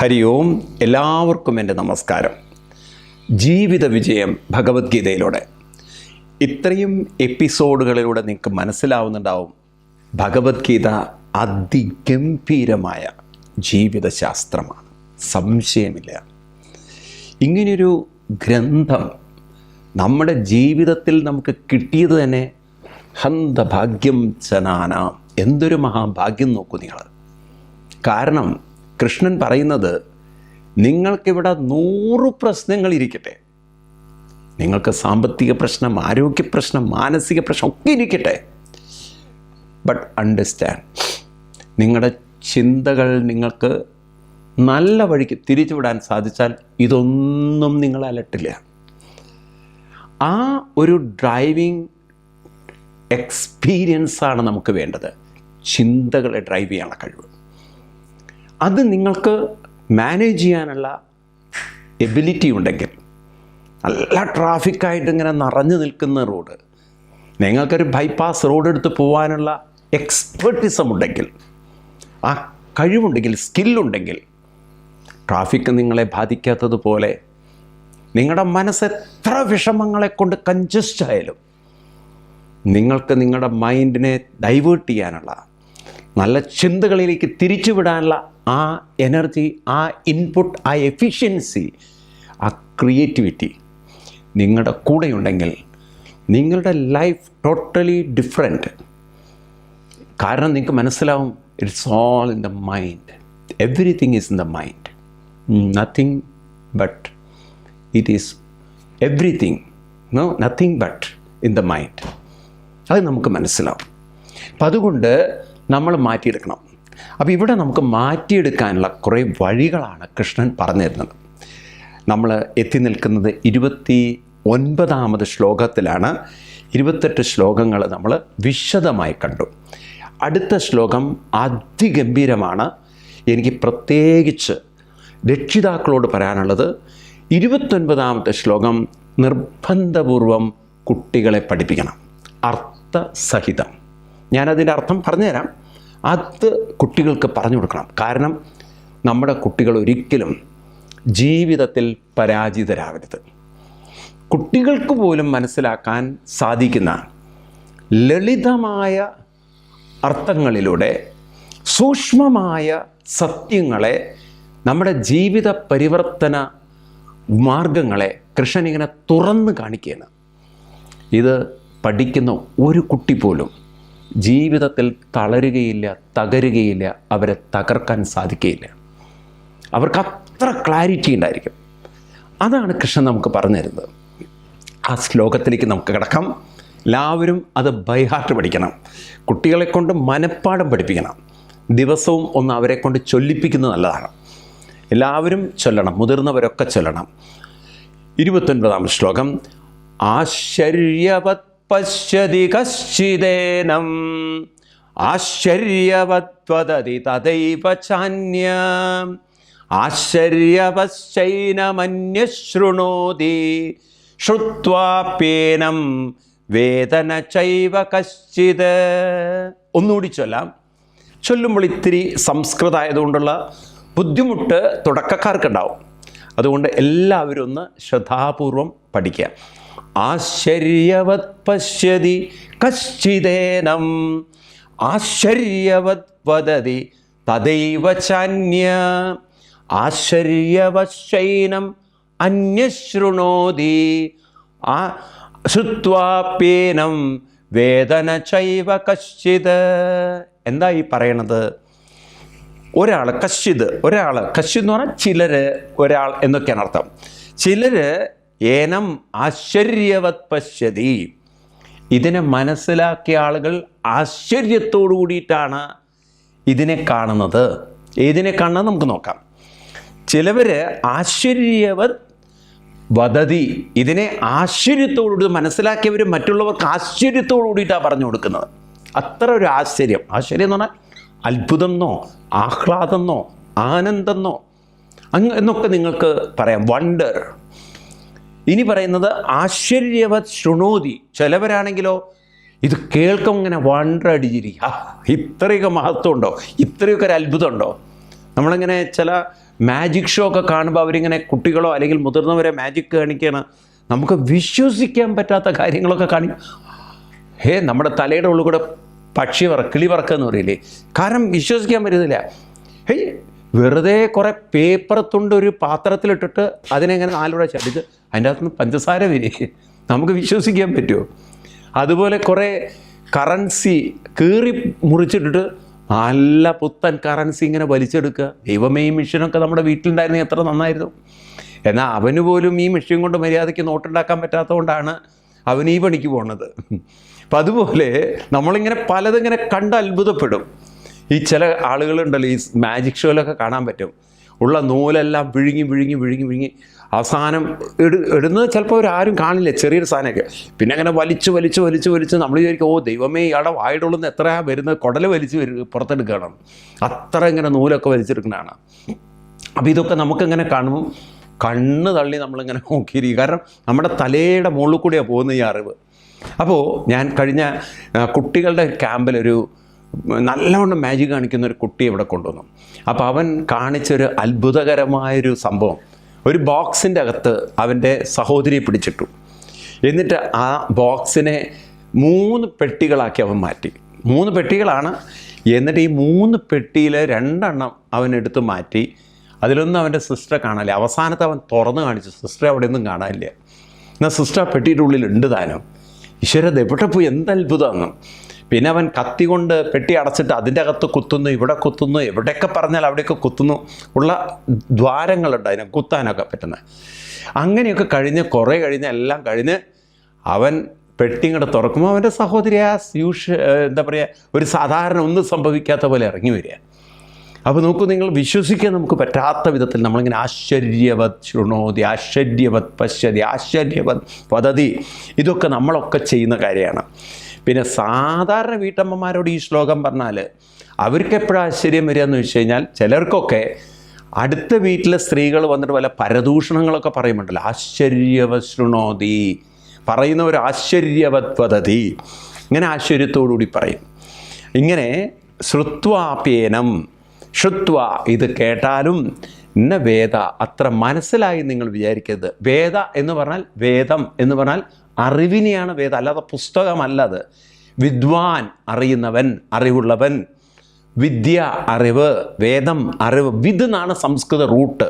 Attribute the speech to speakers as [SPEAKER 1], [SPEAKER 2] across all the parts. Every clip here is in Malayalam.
[SPEAKER 1] ഹരി ഓം എല്ലാവർക്കും എന്റെ നമസ്കാരം. ജീവിത വിജയം ഭഗവത്ഗീതയിലൂടെ. ഇത്രയും എപ്പിസോഡുകളിലൂടെ നിങ്ങൾക്ക് മനസ്സിലാവുന്നുണ്ടാവും ഭഗവത്ഗീത അതിഗംഭീരമായ ജീവിതശാസ്ത്രമാണ്. സംശയമില്ല. ഇങ്ങനെയൊരു ഗ്രന്ഥം നമ്മുടെ ജീവിതത്തിൽ നമുക്ക് കിട്ടിയത് തന്നെ ഹന്തഭാഗ്യം ചനാന എന്തൊരു മഹാഭാഗ്യം നോക്കൂ നിങ്ങൾ. കാരണം കൃഷ്ണൻ പറയുന്നത് നിങ്ങൾക്കിവിടെ നൂറ് പ്രശ്നങ്ങൾ ഇരിക്കട്ടെ. നിങ്ങൾക്ക് സാമ്പത്തിക പ്രശ്നം ആരോഗ്യ പ്രശ്നം മാനസിക പ്രശ്നം ഒക്കെ ഇരിക്കട്ടെ. ബട്ട് അണ്ടർസ്റ്റാൻഡ് നിങ്ങളുടെ ചിന്തകൾ നിങ്ങൾക്ക് നല്ല വഴിക്ക് തിരിച്ചുവിടാൻ സാധിച്ചാൽ ഇതൊന്നും നിങ്ങൾ അലട്ടില്ല. ആ ഒരു ഡ്രൈവിംഗ് എക്സ്പീരിയൻസ് ആണ് നമുക്ക് വേണ്ടത്. ചിന്തകളെ ഡ്രൈവ് ചെയ്യാനുള്ള കഴിവ്. അത് നിങ്ങൾക്ക് മാനേജ് ചെയ്യാനുള്ള എബിലിറ്റി ഉണ്ടെങ്കിൽ നല്ല ട്രാഫിക്കായിട്ട് ഇങ്ങനെ നിറഞ്ഞു നിൽക്കുന്ന റോഡ് നിങ്ങൾക്കൊരു ബൈപ്പാസ് റോഡ് എടുത്ത് പോകാനുള്ള എക്സ്പെർട്ടിസം ഉണ്ടെങ്കിൽ ആ കഴിവുണ്ടെങ്കിൽ സ്കില്ലുണ്ടെങ്കിൽ ട്രാഫിക് നിങ്ങളെ ബാധിക്കാത്തതുപോലെ നിങ്ങളുടെ മനസ്സ് എത്ര വിഷമങ്ങളെ കൊണ്ട് കൺജസ്റ്റ് ആയാലും നിങ്ങൾക്ക് നിങ്ങളുടെ മൈൻഡിനെ ഡൈവേർട്ട് ചെയ്യാനുള്ള നല്ല ചിന്തകളിലേക്ക് തിരിച്ചുവിടാനുള്ള ആ എനർജി ആ ഇൻപുട്ട് ആ എഫിഷ്യൻസി ആ ക്രിയേറ്റിവിറ്റി നിങ്ങളുടെ കൂടെയുണ്ടെങ്കിൽ നിങ്ങളുടെ ലൈഫ് ടോട്ടലി ഡിഫറെന്റ്. കാരണം നിങ്ങൾക്ക് മനസ്സിലാവും it's all in the mind. Everything is in the mind. Nothing but it is everything no nothing but in the mind. അത് നമുക്ക് മനസ്സിലാവും. അപ്പം അതുകൊണ്ട് നമ്മൾ മാറ്റിയെടുക്കണം. അപ്പോൾ ഇവിടെ നമുക്ക് മാറ്റിയെടുക്കാനുള്ള കുറേ വഴികളാണ് കൃഷ്ണൻ പറഞ്ഞു തരുന്നത് നമ്മൾ എത്തി നിൽക്കുന്നത് ഇരുപത്തി ഒൻപതാമത് ശ്ലോകത്തിലാണ്. ഇരുപത്തെട്ട് ശ്ലോകങ്ങൾ നമ്മൾ വിശദമായി കണ്ടു. അടുത്ത ശ്ലോകം അതിഗംഭീരമാണ്. എനിക്ക് പ്രത്യേകിച്ച് രക്ഷിതാക്കളോട് പറയാനുള്ളത് ഇരുപത്തൊൻപതാമത്തെ ശ്ലോകം നിർബന്ധപൂർവം കുട്ടികളെ പഠിപ്പിക്കണം. അർത്ഥസഹിതം. ഞാനതിന്റെ അർത്ഥം പറഞ്ഞുതരാം. അത് കുട്ടികൾക്ക് പറഞ്ഞു കൊടുക്കണം. കാരണം നമ്മുടെ കുട്ടികൾ ഒരിക്കലും ജീവിതത്തിൽ പരാജിതരാവരുത്. കുട്ടികൾക്ക് പോലും മനസ്സിലാക്കാൻ സാധിക്കുന്ന ലളിതമായ അർത്ഥങ്ങളിലൂടെ സൂക്ഷ്മമായ സത്യങ്ങളെ നമ്മുടെ ജീവിത പരിവർത്തന മാർഗങ്ങളെ കൃഷ്ണൻ ഇങ്ങനെ തുറന്ന് കാണിക്കുകയാണ്. ഇത് പഠിക്കുന്ന ഒരു കുട്ടി പോലും ജീവിതത്തിൽ തളരുകയില്ല തകരുകയില്ല അവരെ തകർക്കാൻ സാധിക്കുകയില്ല. അവർക്ക് അത്ര ക്ലാരിറ്റി ഉണ്ടായിരിക്കും. അതാണ് കൃഷ്ണൻ നമുക്ക് പറഞ്ഞു തരുന്നത്. ആ ശ്ലോകത്തിലേക്ക് നമുക്ക് കിടക്കാം. എല്ലാവരും അത് ബൈഹാർട്ട് പഠിക്കണം. കുട്ടികളെ കൊണ്ട് മനഃപ്പാഠം പഠിപ്പിക്കണം. ദിവസവും ഒന്ന് അവരെ കൊണ്ട് ചൊല്ലിപ്പിക്കുന്നത് നല്ലതാണ്. എല്ലാവരും ചൊല്ലണം മുതിർന്നവരൊക്കെ ചൊല്ലണം. ഇരുപത്തൊൻപതാം ശ്ലോകം. ആശ്ചര്യവത് പശ്യതി കശ്ചിദേനം ആശ്ചര്യവത്വതതി തഥൈവ ചാന്യ. ആശ്ചര്യവശ്ചൈനമന്യശൃണോതി ശ്രുത്വാപ്യേനം വേദന ചൈവ കശ്ചിത്. ഒന്നുകൂടി ചൊല്ലാം. ചൊല്ലുമ്പോൾ ഇത്തിരി സംസ്കൃതമായതുകൊണ്ടുള്ള ബുദ്ധിമുട്ട് തുടക്കക്കാർക്കുണ്ടാവും. അതുകൊണ്ട് എല്ലാവരും ഒന്ന് ശ്രദ്ധാപൂർവം പഠിക്കുക. ആശ്ചര്യവത് പശ്യതി കശ്ചിതേനം. ആശ്ചര്യവത് വദതി തദൈവ ചാന്യ. ആശ്ചര്യവശ്ചൈനം അന്യശൃണോതി. ആ ശ്രുത്വാപ്യേനം വേദന ചൈവ കശ്ചിത്. എന്താ ഈ പറയണത്? ഒരാൾ കശ്ചിത് ഒരാൾ കശ്ചിത് എന്ന് പറഞ്ഞാൽ ചിലർ ഒരാൾ എന്നൊക്കെയാണ് അർത്ഥം. ചിലർ ഏനം ആശ്ചര്യവത് പശ്യതി. ഇതിനെ മനസ്സിലാക്കിയ ആളുകൾ ആശ്ചര്യത്തോടു കൂടിയിട്ടാണ് ഇതിനെ കാണുന്നത്. ഏതിനെ കാണുന്നത് നമുക്ക് നോക്കാം. ചിലവർ ആശ്ചര്യവത് വദതി. ഇതിനെ ആശ്ചര്യത്തോടുകൂടി മനസ്സിലാക്കിയവർ മറ്റുള്ളവർക്ക് ആശ്ചര്യത്തോടു കൂടിയിട്ടാണ് പറഞ്ഞു കൊടുക്കുന്നത്. അത്ര ഒരു ആശ്ചര്യം. ആശ്ചര്യം എന്ന് പറഞ്ഞാൽ അത്ഭുതം എന്നോ ആഹ്ലാദം എന്നോ ആനന്ദം എന്നോ എന്നൊക്കെ നിങ്ങൾക്ക് പറയാം. വണ്ടർ. ഇനി പറയുന്നത് ആശ്ചര്യവത് ശൃണോതി. ചിലവരാണെങ്കിലോ ഇത് കേൾക്കും ഇങ്ങനെ വണ്ടടിച്ചിരിക്കുക. ഇത്രയൊക്കെ മഹത്വമുണ്ടോ? ഇത്രയൊക്കെ ഒരു അത്ഭുതമുണ്ടോ? നമ്മളിങ്ങനെ ചില മാജിക് ഷോ ഒക്കെ കാണുമ്പോൾ അവരിങ്ങനെ കുട്ടികളോ അല്ലെങ്കിൽ മുതിർന്നവരെ മാജിക് കാണിക്കുകയാണ് നമുക്ക് വിശ്വസിക്കാൻ പറ്റാത്ത കാര്യങ്ങളൊക്കെ കാണിക്കും. ഹേ നമ്മുടെ തലയുടെ ഉള്ളിൽ കൂടെ പക്ഷി പറ കിളി പറക്കുക എന്ന് പറയില്ലേ? കാരണം വിശ്വസിക്കാൻ പറ്റുന്നില്ല ഹേയ് വെറുതെ കുറേ പേപ്പർ തുണ്ട് ഒരു പാത്രത്തിലിട്ടിട്ട് അതിനെങ്ങനെ നാലൂടെ ചടിച്ച് അതിന്റെ അകത്തുനിന്ന് പഞ്ചസാര വരി. നമുക്ക് വിശ്വസിക്കാൻ പറ്റുമോ? അതുപോലെ കുറേ കറൻസി കീറി മുറിച്ചിട്ടിട്ട് നല്ല പുത്തൻ കറൻസി ഇങ്ങനെ വലിച്ചെടുക്കുക. ദൈവമേ ഈ മെഷീനൊക്കെ നമ്മുടെ വീട്ടിലുണ്ടായിരുന്നെങ്കിൽ എത്ര നന്നായിരുന്നു. എന്നാൽ അവന് പോലും ഈ മെഷീൻ കൊണ്ട് മര്യാദയ്ക്ക് നോട്ടുണ്ടാക്കാൻ പറ്റാത്തതുകൊണ്ടാണ് അവൻ ഈ പണിക്ക് പോണത്. അപ്പം അതുപോലെ നമ്മളിങ്ങനെ പലതിങ്ങനെ കണ്ട് അത്ഭുതപ്പെടും. ഈ ചില ആളുകളുണ്ടല്ലോ ഈ മാജിക് ഷോയിലൊക്കെ കാണാൻ പറ്റും. ഉള്ള നൂലെല്ലാം വിഴുങ്ങി വിഴുങ്ങി വിഴുങ്ങി വിഴുങ്ങി. അവസാനം ഇട ഇടുന്നത് ചിലപ്പോൾ ആരും കാണില്ല ചെറിയൊരു സാധനമൊക്കെ. പിന്നെ അങ്ങനെ വലിച്ച് വലിച്ച് വലിച്ച് വലിച്ച് നമ്മൾ വിചാരിക്കും ഓ ദൈവമേ ഇയാളുടെ വായിടുള്ളുന്ന എത്രയാ വരുന്നത്? കുടൽ വലിച്ച് വരും പുറത്തെടുക്കണം അത്ര ഇങ്ങനെ നൂലൊക്കെ വലിച്ചെടുക്കണതാണ് അപ്പോൾ ഇതൊക്കെ നമുക്കിങ്ങനെ കാണും. കണ്ണ് തള്ളി നമ്മളിങ്ങനെ നോക്കിയിരിക്കും. കാരണം നമ്മുടെ തലയുടെ മുകളിൽ കൂടിയാണ് പോകുന്ന ഈ അറിവ്. അപ്പോൾ ഞാൻ കഴിഞ്ഞ കുട്ടികളുടെ ക്യാമ്പിലൊരു നല്ലവണ്ണം മാജിക് കാണിക്കുന്ന ഒരു കുട്ടി ഇവിടെ കൊണ്ടുവന്നു. അപ്പോൾ അവൻ കാണിച്ചൊരു അത്ഭുതകരമായൊരു സംഭവം. ഒരു ബോക്സിന്റെ അകത്ത് അവന്റെ സഹോദരിയെ പിടിച്ചിട്ടു. എന്നിട്ട് ആ ബോക്സിനെ മൂന്ന് പെട്ടികളാക്കി അവൻ മാറ്റി. മൂന്ന് പെട്ടികളാണ്. എന്നിട്ട് ഈ മൂന്ന് പെട്ടിയിൽ രണ്ടെണ്ണം അവൻ എടുത്ത് മാറ്റി. അതിലൊന്നും അവന്റെ സിസ്റ്ററെ കാണാനില്ല. അവസാനത്തെ അവൻ തുറന്ന് കാണിച്ചു. സിസ്റ്റർ അവിടെ ഒന്നും കാണാനില്ല. എന്നാൽ സിസ്റ്റർ പെട്ടിയുടെ ഉള്ളിൽ ഉണ്ട് താനും എവിടെ പോയി? എന്ത് അത്ഭുതമാണ് പിന്നെ അവൻ കത്തി കൊണ്ട് പെട്ടി അടച്ചിട്ട് അതിന്റെ അകത്ത് കുത്തുന്നു ഇവിടെ കുത്തുന്നു എവിടെയൊക്കെ പറഞ്ഞാൽ അവിടെയൊക്കെ കുത്തുന്നു. ഉള്ള ദ്വാരങ്ങളുണ്ട് അതിനെ കുത്താനൊക്കെ പറ്റുന്നത് അങ്ങനെയൊക്കെ കഴിഞ്ഞ് കുറേ കഴിഞ്ഞ് എല്ലാം കഴിഞ്ഞ് അവൻ പെട്ടി ഇങ്ങോട്ട് തുറക്കുമ്പോൾ അവന്റെ സഹോദരി ആ സ്യൂഷ് എന്താ പറയുക ഒരു സാധാരണ ഒന്നും സംഭവിക്കാത്ത പോലെ ഇറങ്ങി വരിക. അപ്പോൾ നോക്കൂ നിങ്ങൾ വിശ്വസിക്കാൻ നമുക്ക് പറ്റാത്ത വിധത്തിൽ നമ്മളിങ്ങനെ ആശ്ചര്യവത് ശൃണോതി ആശ്ചര്യവത് പശ്യതി ആശ്ചര്യവത് പദ്ധതി ഇതൊക്കെ നമ്മളൊക്കെ ചെയ്യുന്ന കാര്യമാണ്. പിന്നെ സാധാരണ വീട്ടമ്മമാരോട് ഈ ശ്ലോകം പറഞ്ഞാൽ അവർക്ക് എപ്പോഴാണ് ആശ്ചര്യം വരിക എന്ന് വെച്ച് കഴിഞ്ഞാൽ ചിലർക്കൊക്കെ അടുത്ത വീട്ടിലെ സ്ത്രീകൾ വന്നിട്ട് വല്ല പരദൂഷണങ്ങളൊക്കെ പറയുമ്പോണ്ടല്ലോ ആശ്ചര്യവശ്രുണോതി ഒരു വദതി ഇങ്ങനെ ആശ്ചര്യത്തോടുകൂടി പറയും. ഇങ്ങനെ ശ്രുത്വാപ്യേനം. ശ്രുത്വ ഇത് കേട്ടാലും ഇന്ന വേദ അത്ര മനസ്സിലായി നിങ്ങൾ വിചാരിക്കരുത്. വേദ എന്ന് പറഞ്ഞാൽ വേദം എന്ന് പറഞ്ഞാൽ അറിവിനെയാണ് വേദം. അല്ലാതെ പുസ്തകമല്ല അത് വിദ്വാൻ അറിയുന്നവൻ അറിവുള്ളവൻ. വിദ്യ അറിവ് വേദം അറിവ്. വിദ് എന്നാണ് സംസ്കൃത റൂട്ട്.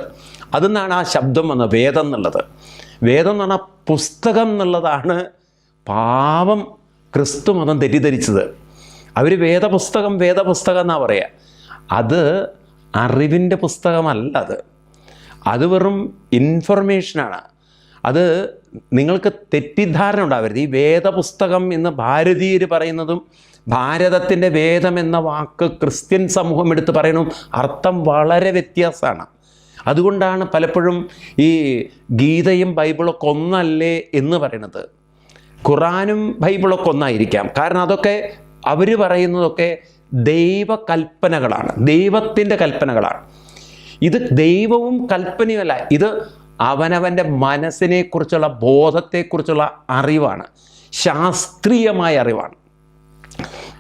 [SPEAKER 1] അതിന്നാണ് ആ ശബ്ദം വന്ന വേദം എന്നുള്ളത്. വേദം എന്ന് പറഞ്ഞാൽ പുസ്തകം എന്നുള്ളതാണ് പാവം ക്രിസ്തു മതം തെറ്റിദ്ധരിച്ചത്. അവർ വേദപുസ്തകം വേദപുസ്തകം എന്നാണ് പറയുക അത് അറിവിന്റെ പുസ്തകമല്ല അത് അത് വെറും ഇൻഫർമേഷനാണ് അത് നിങ്ങൾക്ക് തെറ്റിദ്ധാരണ ഉണ്ടാവരുത്. ഈ വേദപുസ്തകം എന്ന് ഭാരതീയർ പറയുന്നതും ഭാരതത്തിന്റെ വേദം എന്ന വാക്ക് ക്രിസ്ത്യൻ സമൂഹം എടുത്ത് പറയണതും അർത്ഥം വളരെ വ്യത്യാസമാണ്. അതുകൊണ്ടാണ് പലപ്പോഴും ഈ ഗീതയും ബൈബിളൊക്കെ ഒന്നല്ലേ എന്ന് പറയണത്. ഖുറാനും ബൈബിളൊക്കെ ഒന്നായിരിക്കാം. കാരണം അതൊക്കെ അവർ പറയുന്നതൊക്കെ ദൈവകൽപ്പനകളാണ്. ദൈവത്തിന്റെ കൽപ്പനകളാണ്. ഇത് ദൈവവും കൽപ്പനയുമല്ല. ഇത് അവനവന്റെ മനസ്സിനെക്കുറിച്ചുള്ള ബോധത്തെക്കുറിച്ചുള്ള അറിവാണ്. ശാസ്ത്രീയമായ അറിവാണ്.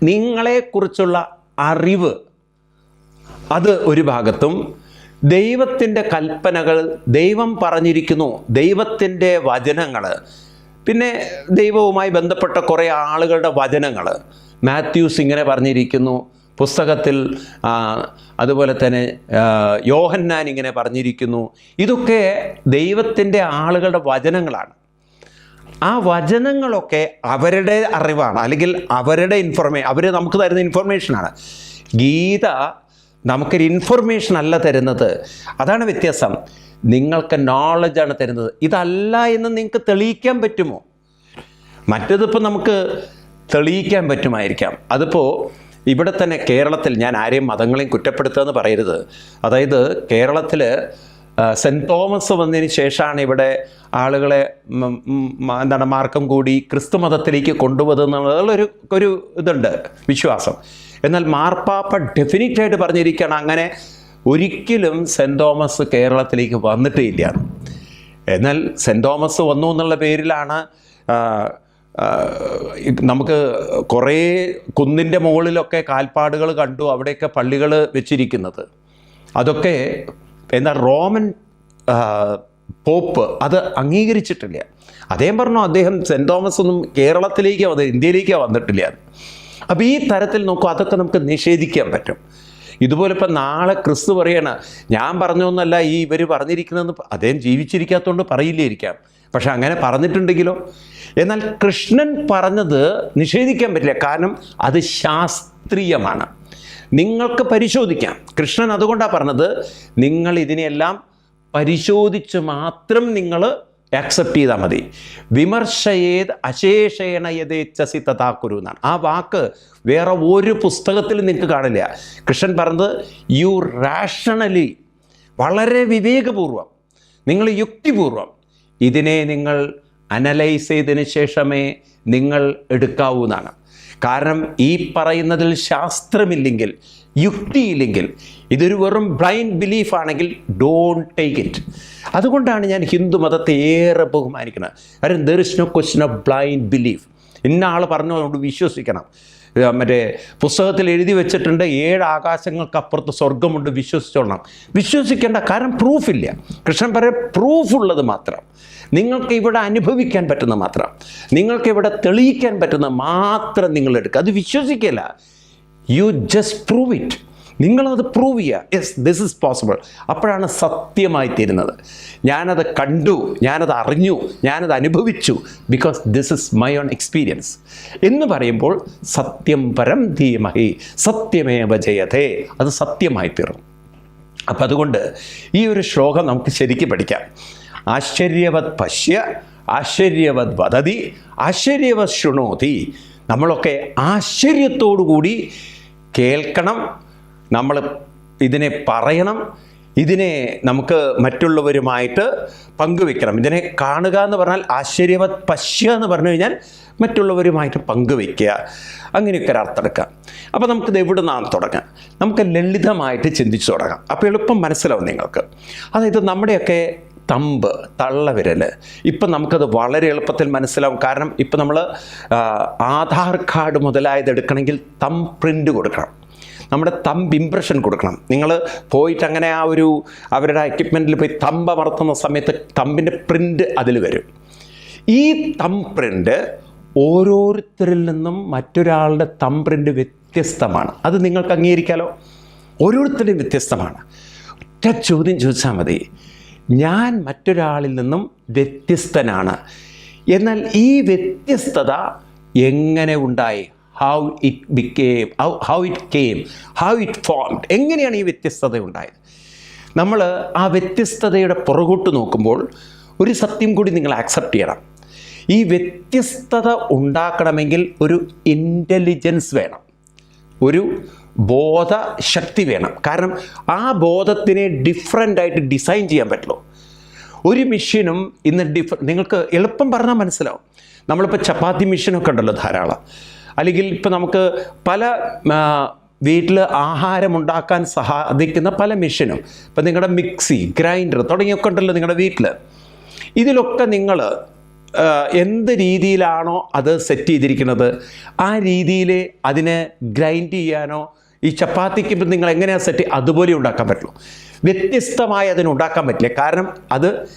[SPEAKER 1] നിങ്ങളെക്കുറിച്ചുള്ള അറിവ് അത് ഒരു ഭാഗത്തും ദൈവത്തിന്റെ കൽപ്പനകൾ ദൈവം പറഞ്ഞിരിക്കുന്നു ദൈവത്തിന്റെ വചനങ്ങൾ പിന്നെ ദൈവവുമായി ബന്ധപ്പെട്ട കുറേ ആളുകളുടെ വചനങ്ങൾ. മാത്യൂസ് ഇങ്ങനെ പറഞ്ഞിരിക്കുന്നു പുസ്തകത്തിൽ അതുപോലെ തന്നെ യോഹന്നാൻ ഇങ്ങനെ പറഞ്ഞിരിക്കുന്നു. ഇതൊക്കെ ദൈവത്തിന്റെ ആളുകളുടെ വചനങ്ങളാണ്. ആ വചനങ്ങളൊക്കെ അവരുടെ അറിവാണ്. അല്ലെങ്കിൽ അവരുടെ ഇൻഫർമേ അവർ നമുക്ക് തരുന്ന ഇൻഫർമേഷനാണ് ഗീത നമുക്കൊരു ഇൻഫർമേഷൻ അല്ല തരുന്നത്. അതാണ് വ്യത്യാസം. നിങ്ങൾക്ക് നോളജാണ് തരുന്നത്. ഇതല്ല എന്ന് നിങ്ങൾക്ക് തെളിയിക്കാൻ പറ്റുമോ? മറ്റതിപ്പോൾ നമുക്ക് തെളിയിക്കാൻ പറ്റുമായിരിക്കാം. അതിപ്പോൾ ഇവിടെ തന്നെ കേരളത്തിൽ ഞാൻ ആരെയും മതങ്ങളെയും കുറ്റപ്പെടുത്തുക എന്ന് പറയരുത്. അതായത് കേരളത്തിൽ സെന്റ് തോമസ് വന്നതിന് ശേഷമാണ് ഇവിടെ ആളുകളെ എന്താണ് മാർക്കം കൂടി ക്രിസ്തു മതത്തിലേക്ക് കൊണ്ടുപോകുന്നുള്ളൊരു ഒരു ഇതുണ്ട് വിശ്വാസം. എന്നാൽ മാർപ്പാപ്പ ഡെഫിനിറ്റായിട്ട് പറഞ്ഞിരിക്കുകയാണ് അങ്ങനെ ഒരിക്കലും സെന്റ് തോമസ് കേരളത്തിലേക്ക് വന്നിട്ടേ ഇല്ല. എന്നാൽ സെന്റ് തോമസ് വന്നു എന്നുള്ള പേരിലാണ് നമുക്ക് കുറേ കുന്നിന്റെ മുകളിലൊക്കെ കാൽപ്പാടുകൾ കണ്ടു അവിടെയൊക്കെ പള്ളികൾ വെച്ചിരിക്കുന്നത്. അതൊക്കെ എന്താ റോമൻ പോപ്പ് അത് അംഗീകരിച്ചിട്ടില്ല. അദ്ദേഹം പറഞ്ഞു അദ്ദേഹം സെന്റ് തോമസ് ഒന്നും കേരളത്തിലേക്കോ അത് ഇന്ത്യയിലേക്കോ വന്നിട്ടില്ല. അപ്പോൾ ഈ തരത്തിൽ നോക്കൂ അതൊക്കെ നമുക്ക് നിഷേധിക്കാൻ പറ്റും. ഇതുപോലെ ഇപ്പം നാളെ ക്രിസ്തു പറയണ ഞാൻ പറഞ്ഞൊന്നല്ല ഈ ഇവർ പറഞ്ഞിരിക്കുന്നതെന്ന് അദ്ദേഹം ജീവിച്ചിരിക്കാത്തതുകൊണ്ട് പറയില്ലായിരിക്കാം. പക്ഷെ അങ്ങനെ പറഞ്ഞിട്ടുണ്ടെങ്കിലോ? എന്നാൽ കൃഷ്ണൻ പറഞ്ഞത് നിഷേധിക്കാൻ പറ്റില്ല. കാരണം അത് ശാസ്ത്രീയമാണ്. നിങ്ങൾക്ക് പരിശോധിക്കാം. കൃഷ്ണൻ അതുകൊണ്ടാണ് പറഞ്ഞത് നിങ്ങൾ ഇതിനെല്ലാം പരിശോധിച്ച് മാത്രം നിങ്ങൾ ആക്സെപ്റ്റ് ചെയ്താൽ മതി. വിമർശയേത് അശേഷേണ യഥേച്ഛസി തഥാക്കുരു എന്നാണ്. ആ വാക്ക് വേറെ ഒരു പുസ്തകത്തിലും നിങ്ങൾക്ക് കാണില്ല. കൃഷ്ണൻ പറഞ്ഞത് യു റാഷണലി വളരെ വിവേകപൂർവം നിങ്ങൾ യുക്തിപൂർവം ഇതിനെ നിങ്ങൾ അനലൈസ് ചെയ്തതിന് ശേഷമേ നിങ്ങൾ എടുക്കാവൂന്നാണ്. കാരണം ഈ പറയുന്നതിൽ ശാസ്ത്രമില്ലെങ്കിൽ യുക്തിയില്ലെങ്കിൽ ഇതൊരു വെറും ബ്ലൈൻഡ് ബിലീഫ് ആണെങ്കിൽ ഡോണ്ട് ടേക്ക് ഇറ്റ് അതുകൊണ്ടാണ് ഞാൻ ഹിന്ദു മതത്തെ ഏറെ ബഹുമാനിക്കുന്നത്. കാരണം there is no question of blind belief ഇന്ന ആൾ പറഞ്ഞു അതുകൊണ്ട് വിശ്വസിക്കണം. മറ്റേ പുസ്തകത്തിൽ എഴുതി വെച്ചിട്ടുണ്ട് ഏഴ് ആകാശങ്ങൾക്കപ്പുറത്ത് സ്വർഗമുണ്ട് വിശ്വസിച്ചോളണം. വിശ്വസിക്കേണ്ട കാരണം പ്രൂഫില്ല. കൃഷ്ണൻ പറയും പ്രൂഫുള്ളത് മാത്രം. നിങ്ങൾക്ക് ഇവിടെ അനുഭവിക്കാൻ പറ്റുന്ന മാത്രം. നിങ്ങൾക്ക് ഇവിടെ തെളിയിക്കാൻ പറ്റുന്ന മാത്രം നിങ്ങൾ എടുക്കുക. അത് വിശ്വസിക്കില്ല. യു ജസ്റ്റ് പ്രൂവ് ഇറ്റ് നിങ്ങളത് പ്രൂവ് ചെയ്യുക യെസ് ദിസ് ഇസ് പോസിബിൾ അപ്പോഴാണ് സത്യമായി തീരുന്നത്. ഞാനത് കണ്ടു ഞാനത് അറിഞ്ഞു ഞാനത് അനുഭവിച്ചു. Because this is my own experience എന്ന് പറയുമ്പോൾ സത്യം പരം ധീമഹി സത്യമേവ ജയതേ. അത് സത്യമായി തീർന്നു അപ്പം അതുകൊണ്ട് ഈ ഒരു ശ്ലോകം നമുക്ക് ശരിക്കും പഠിക്കാം. ആശ്ചര്യവത് പശ്യ ആശ്ചര്യവത് വദതി ആശ്ചര്യവത് ശൃണോതി. നമ്മളൊക്കെ ആശ്ചര്യത്തോടു കൂടി കേൾക്കണം നമ്മൾ ഇതിനെ പറയണം ഇതിനെ നമുക്ക് മറ്റുള്ളവരുമായിട്ട് പങ്കുവെക്കണം. ഇതിനെ കാണുക എന്ന് പറഞ്ഞാൽ ആശ്ചര്യവത് പശ്യ എന്ന് പറഞ്ഞു കഴിഞ്ഞാൽ മറ്റുള്ളവരുമായിട്ട് പങ്കുവെക്കുക. അങ്ങനെയൊക്കെ ഒരു അർത്ഥം എടുക്കാം. അപ്പോൾ നമുക്കിത് എവിടെ നിന്നാണ് തുടങ്ങാം? നമുക്ക് ലളിതമായിട്ട് ചിന്തിച്ചു തുടങ്ങാം. അപ്പോൾ എളുപ്പം മനസ്സിലാവും നിങ്ങൾക്ക്. അതായത് നമ്മുടെയൊക്കെ തമ്പ് തള്ളവിരൽ ഇപ്പം നമുക്കത് വളരെ എളുപ്പത്തിൽ മനസ്സിലാവും. കാരണം ഇപ്പം നമ്മൾ ആധാർ കാർഡ് മുതലായത് എടുക്കണമെങ്കിൽ തം പ്രിന്റ് കൊടുക്കണം. നമ്മുടെ തമ്പ് ഇമ്പ്രഷൻ കൊടുക്കണം. നിങ്ങൾ പോയിട്ട് അങ്ങനെ ആ ഒരു അവരുടെ എക്യുപ്മെന്റിൽ പോയി തമ്പ് അമർത്തുന്ന സമയത്ത് തമ്പിന്റെ പ്രിന്റ് അതിൽ വരും. ഈ തം പ്രിന്റ് ഓരോരുത്തരിൽ നിന്നും മറ്റൊരാളുടെ തം പ്രിന്റ് വ്യത്യസ്തമാണ്. അത് നിങ്ങൾക്ക് അംഗീകരിക്കാലോ? ഓരോരുത്തരുടെയും വ്യത്യസ്തമാണ്. ഒറ്റ ചോദ്യം ചോദിച്ചാൽ മതി. ഞാൻ മറ്റൊരാളിൽ നിന്നും വ്യത്യസ്തനാണ്. എന്നാൽ ഈ വ്യത്യസ്തത എങ്ങനെ ഉണ്ടായി? How it became how how it came how it formed എങ്ങനെയാണ് ഈ വ്യത്യസ്തത ഉണ്ടായത്? നമ്മൾ ആ വ്യത്യസ്തതയുടെ പുറകോട്ട് നോക്കുമ്പോൾ ഒരു സത്യം കൂടി നിങ്ങൾ ആക്സെപ്റ്റ് ചെയ്യണം. ഈ വ്യത്യസ്തത ഉണ്ടാക്കണമെങ്കിൽ ഒരു ഇന്റലിജൻസ് വേണം. ഒരു ബോധശക്തി വേണം. കാരണം ആ ബോധത്തിനെ ഡിഫറെന്റായിട്ട് ഡിസൈൻ ചെയ്യാൻ പറ്റുള്ളൂ. ഒരു മെഷീനും ഇന്ന് ഡിഫ നിങ്ങൾക്ക് എളുപ്പം പറഞ്ഞാൽ മനസ്സിലാവും. നമ്മളിപ്പോൾ ചപ്പാത്തി മെഷീനൊക്കെ ഉണ്ടല്ലോ ധാരാളം. അല്ലെങ്കിൽ ഇപ്പം നമുക്ക് പല വീട്ടിൽ ആഹാരം ഉണ്ടാക്കാൻ സഹായിക്കുന്ന പല മെഷീനും. ഇപ്പം നിങ്ങളുടെ മിക്സി ഗ്രൈൻഡർ തുടങ്ങിയൊക്കെ ഉണ്ടല്ലോ നിങ്ങളുടെ വീട്ടിൽ ഇതിലൊക്കെ നിങ്ങൾ എന്ത് രീതിയിലാണോ അത് സെറ്റ് ചെയ്തിരിക്കുന്നത്? ആ രീതിയിൽ അതിനെ ഗ്രൈൻഡ് ചെയ്യാനോ ഈ ചപ്പാത്തിക്ക് ഇപ്പം നിങ്ങൾ എങ്ങനെയാണ് സെറ്റ് അതുപോലെ ഉണ്ടാക്കാൻ പറ്റുള്ളൂ. വ്യത്യസ്തമായി അതിന് ഉണ്ടാക്കാൻ പറ്റില്ല. കാരണം അത്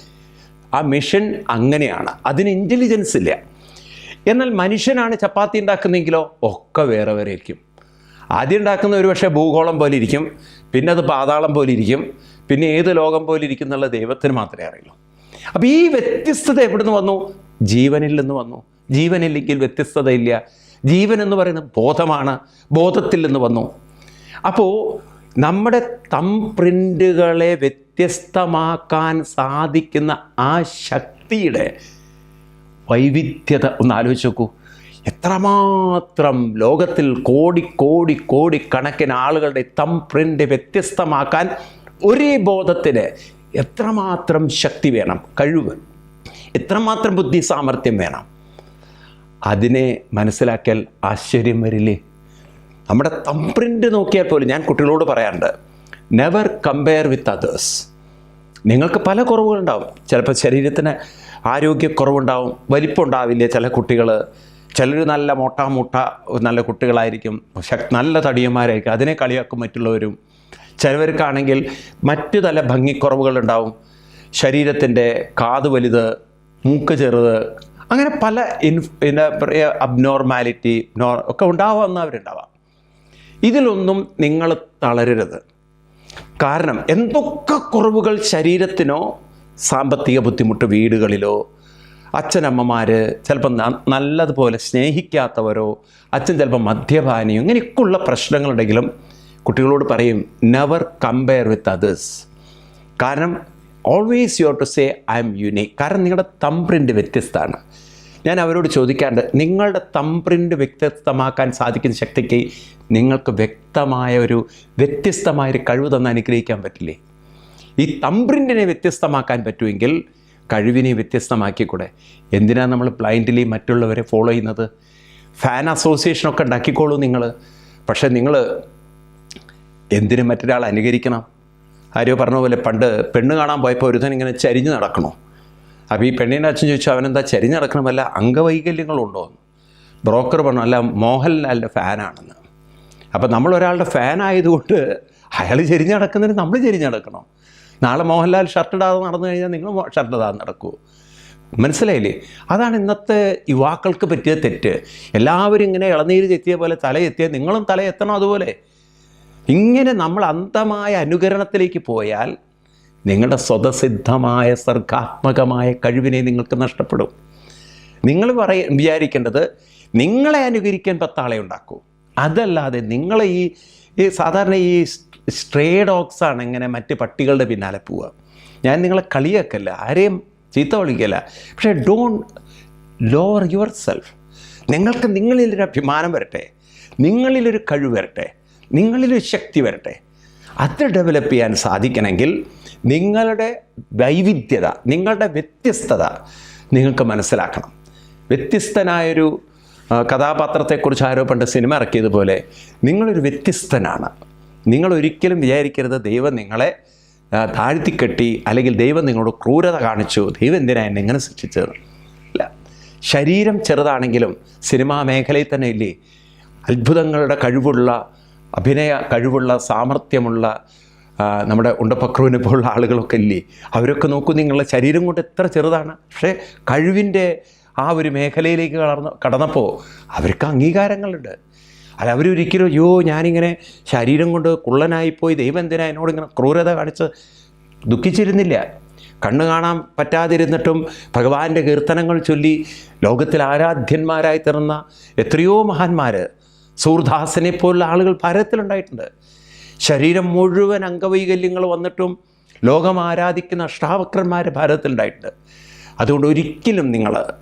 [SPEAKER 1] ആ മെഷീൻ അങ്ങനെയാണ്. അതിന് ഇന്റലിജൻസ് ഇല്ല. എന്നാൽ മനുഷ്യനാണ് ചപ്പാത്തി ഉണ്ടാക്കുന്നതെങ്കിലോ ഒക്കെ വേറെ വേറെ ഇരിക്കും ആദ്യം ഉണ്ടാക്കുന്ന ഒരു പക്ഷേ ഭൂഗോളം പോലെ ഇരിക്കും പിന്നെ അത് പാതാളം പോലെ ഇരിക്കും പിന്നെ ഏത് ലോകം പോലെ ഇരിക്കും എന്നുള്ള ദൈവത്തിന് മാത്രമേ അറിയുള്ളൂ. അപ്പോൾ ഈ വ്യത്യസ്തത എവിടുന്ന് വന്നു? ജീവനിൽ നിന്ന് വന്നു. ജീവനില്ലെങ്കിൽ വ്യത്യസ്തതയില്ല ജീവൻ എന്ന് പറയുന്നത് ബോധമാണ് ബോധത്തിൽ നിന്ന് വന്നു. അപ്പോൾ നമ്മുടെ തം പ്രിന്റുകളെ വ്യത്യസ്തമാക്കാൻ സാധിക്കുന്ന ആ ശക്തിയുടെ വൈവിധ്യത ഒന്ന് ആലോചിച്ച് നോക്കൂ. എത്രമാത്രം ലോകത്തിൽ കോടി കോടി കോടി കണക്കിന് ആളുകളുടെ തം പ്രിന്റ് വ്യത്യസ്തമാക്കാൻ ഒരേ ബോധത്തിന് എത്രമാത്രം ശക്തി വേണം കഴിവ് എത്രമാത്രം ബുദ്ധി സാമർഥ്യം വേണം? അതിനെ മനസ്സിലാക്കിയാൽ ആശ്ചര്യം വരില്ലേ? നമ്മുടെ തമ്പ്രിന്റ് നോക്കിയാൽ പോലും ഞാൻ കുട്ടികളോട് പറയാറുണ്ട് നെവർ കമ്പയർ വിത്ത് അതേഴ്സ് നിങ്ങൾക്ക് പല കുറവുകളുണ്ടാവും. ചിലപ്പോൾ ശരീരത്തിന് ആരോഗ്യക്കുറവുണ്ടാവും വലിപ്പമുണ്ടാവില്ല ചില കുട്ടികൾ ചിലർ നല്ല മുട്ട മുട്ട നല്ല കുട്ടികളായിരിക്കും നല്ല തടിയന്മാരായിരിക്കും അതിനെ കളിയാക്കും മറ്റുള്ളവരും. ചിലവർക്കാണെങ്കിൽ മറ്റു തല ഭംഗിക്കുറവുകളുണ്ടാവും. ശരീരത്തിന്റെ കാത് വലുത് മൂക്ക് ചെറുത് അങ്ങനെ പല ഇൻഫ് എന്താ പറയുക അബ്നോർമാലിറ്റി നോ ഒക്കെ ഉണ്ടാവാവുന്നവരുണ്ടാവാം ഇതിലൊന്നും നിങ്ങൾ തളരരുത്. കാരണം എന്തൊക്കെ കുറവുകൾ ശരീരത്തിനോ സാമ്പത്തിക ബുദ്ധിമുട്ട് വീടുകളിലോ അച്ഛനമ്മമാർ ചിലപ്പം നല്ലതുപോലെ സ്നേഹിക്കാത്തവരോ അച്ഛൻ ചിലപ്പോൾ മദ്യപാനിയോ ഇങ്ങനെയൊക്കെയുള്ള പ്രശ്നങ്ങളുണ്ടെങ്കിലും കുട്ടികളോട് പറയും നെവർ കമ്പയർ വിത്ത് അതേഴ്സ് കാരണം always you to say I am unique കാരണം നിങ്ങളുടെ തമ്പ്രിന്റ് വ്യത്യസ്തമാണ്. ഞാൻ അവരോട് ചോദിക്കാറുണ്ട് നിങ്ങളുടെ തമ്പ്രിന്റ് വ്യത്യസ്തമാക്കാൻ സാധിക്കുന്ന ശക്തിക്ക് നിങ്ങൾക്ക് വ്യക്തമായ ഒരു വ്യത്യസ്തമായൊരു കഴിവ് തന്ന് അനുഗ്രഹിക്കാൻ പറ്റില്ലേ? ഈ തമ്പ്രിന്റിനെ വ്യത്യസ്തമാക്കാൻ പറ്റുമെങ്കിൽ കഴിവിനെ വ്യത്യസ്തമാക്കിക്കൂടെ? എന്തിനാണ് നമ്മൾ ബ്ലൈൻഡ്ലി മറ്റുള്ളവരെ ഫോളോ ചെയ്യുന്നത്? ഫാൻ അസോസിയേഷനൊക്കെ ഉണ്ടാക്കിക്കോളൂ നിങ്ങൾ പക്ഷേ നിങ്ങൾ എന്തിനും മറ്റൊരാൾ അനുകരിക്കണം. ആരോ പറഞ്ഞ പോലെ പണ്ട് പെണ്ണ് കാണാൻ പോയപ്പോൾ ഒരുത്തൻ ഇങ്ങനെ ചരിഞ്ഞ് നടക്കണോ. അപ്പോൾ ഈ പെണ്ണിന്റെ അച്ഛൻ ചോദിച്ചു അവനെന്താ ചരിഞ്ഞ് നടക്കണമല്ല അംഗവൈകല്യങ്ങളുണ്ടോ? എന്ന്. ബ്രോക്കർ പറഞ്ഞു അല്ല മോഹൻലാലിന്റെ ഫാനാണെന്ന് അപ്പോൾ നമ്മൾ ഒരാളുടെ ഫാൻ ആയതുകൊണ്ട് അയാൾ ചരിഞ്ഞ് നടക്കുന്നതിന് നമ്മൾ ചരിഞ്ഞ് നടക്കണം. നാളെ മോഹൻലാൽ ഷർട്ട് ഇടാതെ നടന്നു കഴിഞ്ഞാൽ നിങ്ങൾ ഷർട്ട് ഇടാതെ നടക്കുമോ മനസ്സിലായില്ലേ? അതാണ് ഇന്നത്തെ യുവാക്കൾക്ക് പറ്റിയ തെറ്റ്. എല്ലാവരും ഇങ്ങനെ ഇളനീര് ചെത്തിയ പോലെ തല നിങ്ങളും തല എത്തണം അതുപോലെ. ഇങ്ങനെ നമ്മൾ അന്ധമായ അനുകരണത്തിലേക്ക് പോയാൽ നിങ്ങളുടെ സ്വതസിദ്ധമായ സർഗാത്മകമായ കഴിവിനെ നിങ്ങൾക്ക് നഷ്ടപ്പെടും. നിങ്ങൾ പറയ വിചാരിക്കേണ്ടത് നിങ്ങളെ അനുകരിക്കാൻ പത്താളെ ഉണ്ടാക്കൂ. അതല്ലാതെ നിങ്ങളെ ഈ ഈ സാധാരണ ഈ സ്ട്രേ ഡോഗ്സ് ആണ് ഇങ്ങനെ മറ്റ് പട്ടികളുടെ പിന്നാലെ പോവുക. ഞാൻ നിങ്ങളെ കളിയാക്കല്ല ആരെയും ചീത്ത വിളിക്കല്ല. പക്ഷേ ഡോൺ ലോവർ യുവർ സെൽഫ് നിങ്ങൾക്ക് നിങ്ങളിലൊരു അഭിമാനം വരട്ടെ നിങ്ങളിലൊരു കഴിവ് വരട്ടെ നിങ്ങളിലൊരു ശക്തി വരട്ടെ. അത് ഡെവലപ്പ് ചെയ്യാൻ സാധിക്കണമെങ്കിൽ നിങ്ങളുടെ വൈവിധ്യത നിങ്ങളുടെ വ്യത്യസ്തത നിങ്ങൾക്ക് മനസ്സിലാക്കണം. വ്യത്യസ്തനായൊരു കഥാപാത്രത്തെക്കുറിച്ച് ആരോ പണ്ട് സിനിമ ഇറക്കിയതുപോലെ നിങ്ങളൊരു വ്യത്യസ്തനാണ്. നിങ്ങൾ ഒരിക്കലും വിചാരിക്കരുത് ദൈവം നിങ്ങളെ താഴ്ത്തിക്കെട്ടി അല്ലെങ്കിൽ ദൈവം നിങ്ങളോട് ക്രൂരത കാണിച്ചു. ദൈവം എന്തിനാ എന്നെ ഇങ്ങനെ സൃഷ്ടിച്ചത്? ഇല്ല. ശരീരം ചെറുതാണെങ്കിലും സിനിമാ മേഖലയിൽ തന്നെ ഇല്ലേ? അത്ഭുതങ്ങളുടെ കഴിവുള്ള അഭിനയ കഴിവുള്ള സാമർഥ്യമുള്ള നമ്മുടെ ഉണ്ടപ്പക്രുവിനെ പോലുള്ള ആളുകളൊക്കെ ഇല്ലേ? അവരൊക്കെ നോക്കൂ നിങ്ങളുടെ ശരീരം കൊണ്ട് എത്ര ചെറുതാണ്. പക്ഷേ കഴിവിന്റെ ആ ഒരു മേഖലയിലേക്ക് കടന്ന് കടന്നപ്പോൾ അവർക്ക് അംഗീകാരങ്ങളുണ്ട്. അല്ല അവരൊരിക്കലും അയ്യോ ഞാനിങ്ങനെ ശരീരം കൊണ്ട് കുള്ളനായിപ്പോയി ദൈവം എന്തിനാ എന്നോട് ഇങ്ങനെ ക്രൂരത കാണിച്ച് ദുഃഖിച്ചിരുന്നില്ല. കണ്ണു കാണാൻ പറ്റാതിരുന്നിട്ടും ഭഗവാന്റെ കീർത്തനങ്ങൾ ചൊല്ലി ലോകത്തിൽ ആരാധ്യന്മാരായി തീർന്ന എത്രയോ മഹാന്മാർ സൂർദാസനെ പോലുള്ള ആളുകൾ ഭാരതത്തിലുണ്ടായിട്ടുണ്ട്. ശരീരം മുഴുവൻ അംഗവൈകല്യങ്ങൾ വന്നിട്ടും ലോകം ആരാധിക്കുന്ന അഷ്ടാവക്രന്മാർ ഭാരതത്തിലുണ്ടായിട്ടുണ്ട്. അതുകൊണ്ട് ഒരിക്കലും നിങ്ങൾ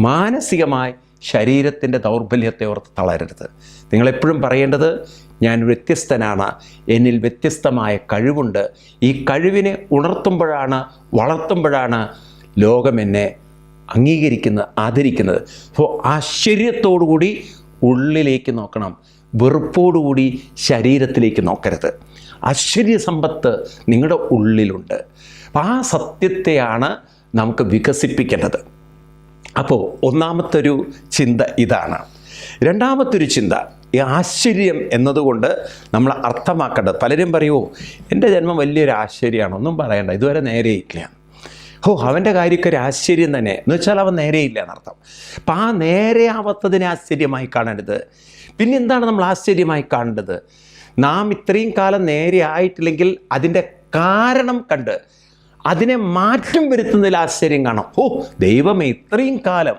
[SPEAKER 1] മാനസികമായി ശരീരത്തിന്റെ ദൗർബല്യത്തെ ഓർത്ത് തളരരുത്. നിങ്ങളെപ്പോഴും പറയേണ്ടത് ഞാൻ വ്യത്യസ്തനാണ്. എന്നിൽ വ്യത്യസ്തമായ കഴിവുണ്ട്. ഈ കഴിവിനെ ഉണർത്തുമ്പോഴാണ് വളർത്തുമ്പോഴാണ് ലോകം എന്നെ അംഗീകരിക്കുന്നത് ആദരിക്കുന്നത്. അപ്പോൾ ആശ്ചര്യത്തോടുകൂടി ഉള്ളിലേക്ക് നോക്കണം. വെറുപ്പോടുകൂടി ശരീരത്തിലേക്ക് നോക്കരുത്. ആശ്ചര്യസമ്പത്ത് നിങ്ങളുടെ ഉള്ളിലുണ്ട്. ആ സത്യത്തെയാണ് നമുക്ക് വികസിപ്പിക്കേണ്ടത്. അപ്പോൾ ഒന്നാമത്തെ ഒരു ചിന്ത ഇതാണ്. രണ്ടാമത്തെ ഒരു ചിന്ത ഈ ആശ്ചര്യം എന്നതുകൊണ്ട് നമ്മൾ അർത്ഥമാക്കേണ്ടത് പലരും പറയുമോ എന്റെ ജന്മം വലിയൊരു ആശ്ചര്യമാണ് ഒന്നും പറയണ്ട ഇതുവരെ നേരെയില്ല ഓ അവന്റെ കാര്യമൊക്കെ ഒരു ആശ്ചര്യം തന്നെ എന്ന് വെച്ചാൽ അവൻ നേരെയില്ല എന്നർത്ഥം. അപ്പം ആ നേരെയാവാത്തതിനെ ആശ്ചര്യമായി കാണരുത്. പിന്നെ എന്താണ് നമ്മൾ ആശ്ചര്യമായി കാണേണ്ടത്? നാം ഇത്രയും കാലം നേരെ ആയിട്ടില്ലെങ്കിൽ അതിന്റെ കാരണം കണ്ട് അതിനെ മാറ്റം വരുത്തുന്നതിൽ ആശ്ചര്യം കാണാം. ഓ ദൈവമേ ഇത്രയും കാലം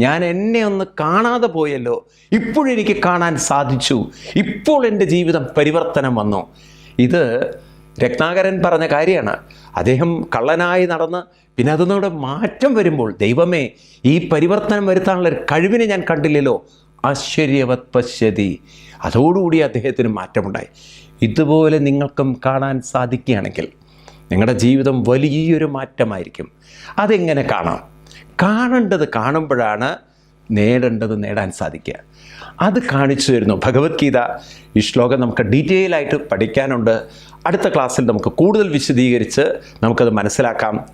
[SPEAKER 1] ഞാൻ എന്നെ ഒന്ന് കാണാതെ പോയല്ലോ. ഇപ്പോഴെനിക്ക് കാണാൻ സാധിച്ചു. ഇപ്പോൾ എന്റെ ജീവിതം പരിവർത്തനം വന്നു. ഇത് രത്നാകരൻ പറഞ്ഞ കാര്യമാണ്. അദ്ദേഹം കള്ളനായി നടന്ന് പിന്നെ അതിനോട് മാറ്റം വരുമ്പോൾ ദൈവമേ ഈ പരിവർത്തനം വരുത്താനുള്ള ഒരു കഴിവിനെ ഞാൻ കണ്ടില്ലല്ലോ. ആശ്ചര്യവത് പശ്യതി അതോടുകൂടി അദ്ദേഹത്തിന് മാറ്റമുണ്ടായി. ഇതുപോലെ നിങ്ങൾക്കും കാണാൻ സാധിക്കുകയാണെങ്കിൽ നിങ്ങളുടെ ജീവിതം വലിയൊരു മാറ്റമായിരിക്കും. അതെങ്ങനെ കാണാം? കാണേണ്ടത് കാണുമ്പോഴാണ് നേടേണ്ടത് നേടാൻ സാധിക്കുക. അത് കാണിച്ചു തരുന്നു. ഭഗവത്ഗീത ഈ ശ്ലോകം നമുക്ക് ഡീറ്റെയിൽ ആയിട്ട് പഠിക്കാനുണ്ട്. അടുത്ത ക്ലാസ്സിൽ നമുക്ക് കൂടുതൽ വിശദീകരിച്ച് നമുക്കത് മനസ്സിലാക്കാം.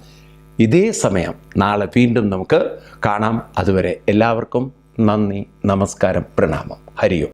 [SPEAKER 1] ഇതേ സമയം നാളെ വീണ്ടും നമുക്ക് കാണാം. അതുവരെ എല്ലാവർക്കും നന്ദി നമസ്കാരം പ്രണാമം. ഹരിയോ.